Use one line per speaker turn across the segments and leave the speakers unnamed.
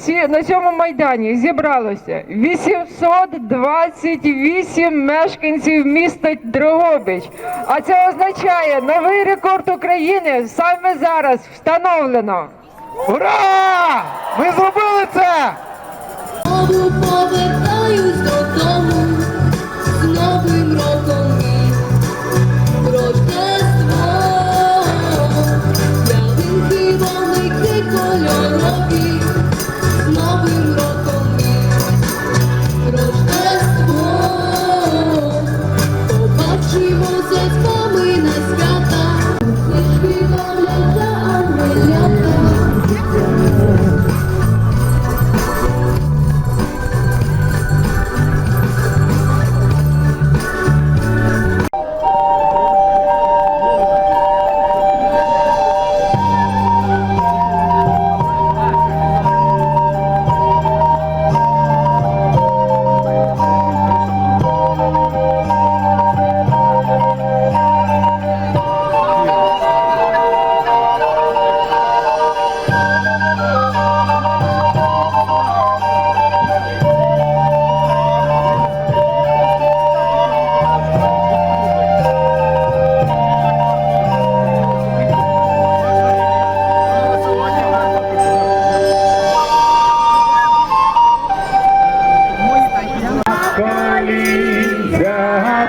ці, на цьому майдані зібралося 828 мешканців міста Дрогобич. А це означає новий рекорд України саме зараз встановлено.
Ура! Ми зробили це!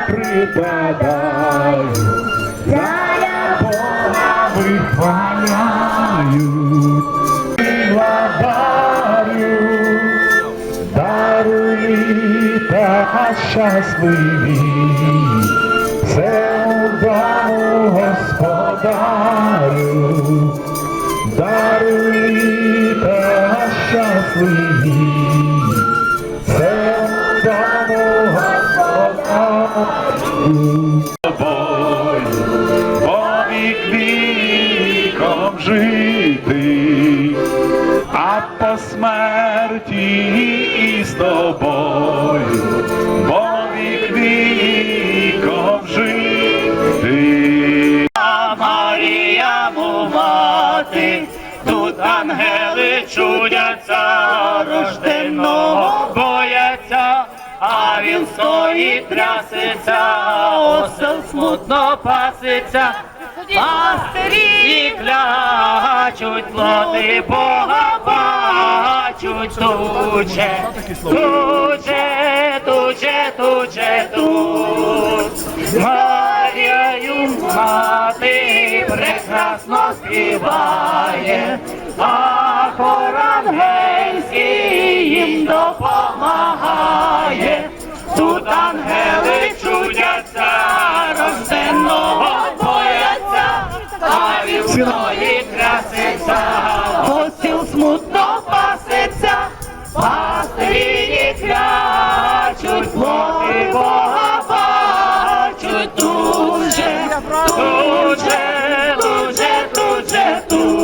Припадаю, Царя Бога вихваляють, благодарю, даруй та щасливі, все удару господарю, жити, а по смерті і з тобою, повік віком жити.
А Марія мати, тут ангели чудяться, рожденого бояться, а він стоїть трясеться, осел смутно паситься. Пастирі клячуть, плоти Бога бачуть, туче, туче, туче, туче, тут. Марією мати прекрасно співає, а хор ангельський їм допомагає. Тут ангели чудяться, бояться, а